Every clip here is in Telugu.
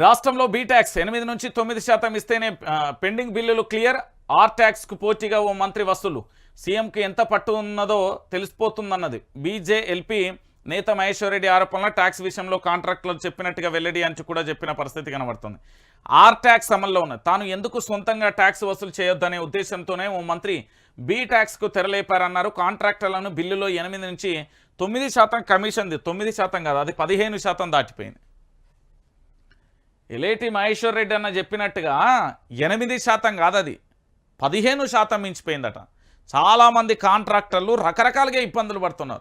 రాష్ట్రంలో బీట్యాక్స్ ఎనిమిది నుంచి తొమ్మిది శాతం ఇస్తేనే పెండింగ్ బిల్లులు క్లియర్ ఆర్ ట్యాక్స్కు పోటీగా ఓ మంత్రి వసూలు. సీఎంకి ఎంత పట్టు ఉన్నదో తెలిసిపోతుందన్నది. బీజేఎల్పీ నేత మహేశ్వరరెడ్డి ఆరోపణల ట్యాక్స్ విషయంలో కాంట్రాక్టులు చెప్పినట్టుగా వెల్లడి అంచు కూడా చెప్పిన పరిస్థితి కనబడుతుంది. ఆర్ ట్యాక్స్ అమల్లో ఉన్నది. తాను ఎందుకు సొంతంగా ట్యాక్స్ వసూలు చేయొద్దనే ఉద్దేశంతోనే ఓ మంత్రి బీ ట్యాక్స్కు తెరలేపారన్నారు. కాంట్రాక్టర్లను బిల్లులో ఎనిమిది నుంచి తొమ్మిది శాతం కమిషన్ది. తొమ్మిది శాతం కాదు అది పదిహేను శాతం దాటిపోయింది. ఎలేటి మహేశ్వర్ రెడ్డి అన్న చెప్పినట్టుగా ఎనిమిది శాతం కాదు అది పదిహేను శాతం మించిపోయిందట. చాలామంది కాంట్రాక్టర్లు రకరకాలుగా ఇబ్బందులు పడుతున్నారు.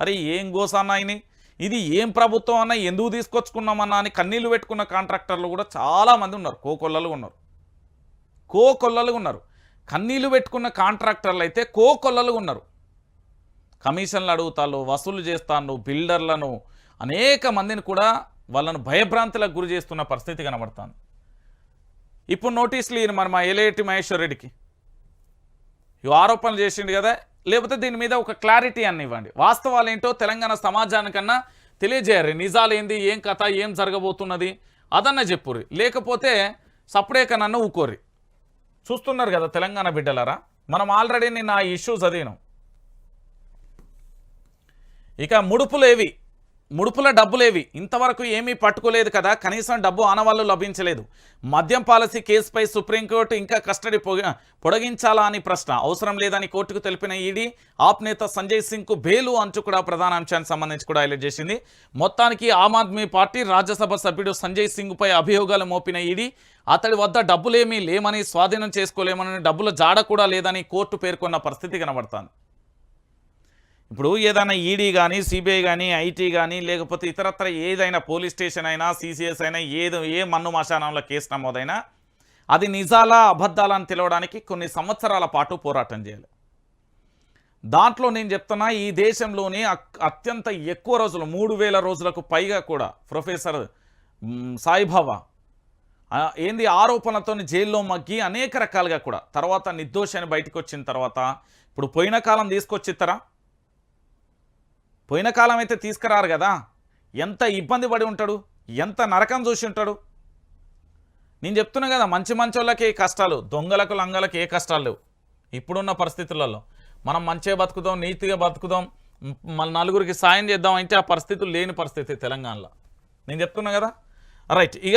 అరే ఏం గోసన్న ఇది ఏం ప్రభుత్వం అన్నా? ఎందుకు తీసుకొచ్చుకున్నామన్నా అని కన్నీళ్ళు పెట్టుకున్న కాంట్రాక్టర్లు కూడా చాలామంది ఉన్నారు. కోకొల్లలు ఉన్నారు. కోకొల్లలు ఉన్నారు. కన్నీళ్ళు పెట్టుకున్న కాంట్రాక్టర్లు అయితే కోకొల్లలు ఉన్నారు. కమిషన్లు అడుగుతాను వసూలు చేస్తాను బిల్డర్లను అనేక మందిని కూడా వాళ్ళను భయభ్రాంతులకు గురి చేస్తున్న పరిస్థితి కనబడుతుంది. ఇప్పుడు నోటీసులు ఇయ్యను మన మా ఎలేటి మహేశ్వర్ రెడ్డికి. ఇవి ఆరోపణలు చేసిండు కదా లేకపోతే దీని మీద ఒక క్లారిటీ అన్న ఇవ్వండి. వాస్తవాలు ఏంటో తెలంగాణ సమాజానికన్నా తెలియజేయరు నిజాలు ఏంది ఏం కథ ఏం జరగబోతున్నది అదన్న చెప్పుర్రి. లేకపోతే సపరేక నన్ను ఊకోరి చూస్తున్నారు కదా తెలంగాణ బిడ్డలారా మనం ఆల్రెడీ నిన్న ఆ ఇష్యూ చదివినాం. ఇక ముడుపులేవి ముడుపుల డబ్బులేవి. ఇంతవరకు ఏమీ పట్టుకోలేదు కదా కనీసం డబ్బు ఆనవాళ్ళు లభించలేదు. మద్యం పాలసీ కేసుపై సుప్రీంకోర్టు ఇంకా కస్టడీ పొగ పొడిగించాలా అని ప్రశ్న. అవసరం లేదని కోర్టుకు తెలిపిన ఈడీ ఆప్ నేత సంజయ్ సింగ్కు బెయిలు అంచు కూడా ప్రధాన అంశానికి సంబంధించి కూడా హైలైట్ చేసింది. మొత్తానికి ఆమ్ ఆద్మీ పార్టీ రాజ్యసభ సభ్యుడు సంజయ్ సింగ్పై అభియోగాలు మోపిన ఈడీ అతడి వద్ద డబ్బులేమీ లేమని స్వాధీనం చేసుకోలేమని డబ్బుల జాడ కూడా లేదని కోర్టు పేర్కొన్న పరిస్థితి కనబడుతోంది. ఇప్పుడు ఏదైనా ఈడీ కానీ సిబిఐ కానీ ఐటీ కానీ లేకపోతే ఇతరత్ర ఏదైనా పోలీస్ స్టేషన్ అయినా సిసిఎస్ అయినా ఏదో ఏ మన్ను మశానంలో కేసు నమోదైనా అది నిజాలా అబద్ధాలని తెలవడానికి కొన్ని సంవత్సరాల పాటు పోరాటం చేయాలి. దాంట్లో నేను చెప్తున్నా ఈ దేశంలోని అక్- అత్యంత ఎక్కువ రోజులు మూడు వేల రోజులకు పైగా కూడా ప్రొఫెసర్ సాయిబాబా ఏంది ఆరోపణలతో జైల్లో మగ్గి అనేక రకాలుగా కూడా తర్వాత నిర్దోషాన్ని బయటకు వచ్చిన తర్వాత ఇప్పుడు పోయిన కాలం తీసుకొచ్చిస్తారా పోయిన కాలం అయితే తీసుకురారు కదా. ఎంత ఇబ్బంది పడి ఉంటాడు ఎంత నరకం చూసి ఉంటాడు. నేను చెప్తున్నా కదా మంచి మంచోళ్ళకి కష్టాలు దొంగలకు లంగలకు ఏ కష్టాలు లేవు. ఇప్పుడున్న పరిస్థితులలో మనం మంచిగా బతుకుదాం నీతిగా బతుకుదాం మన నలుగురికి సాయం చేద్దాం అంటే ఆ పరిస్థితులు లేని పరిస్థితి తెలంగాణలో. నేను చెప్తున్నా కదా? రైట్ ఇక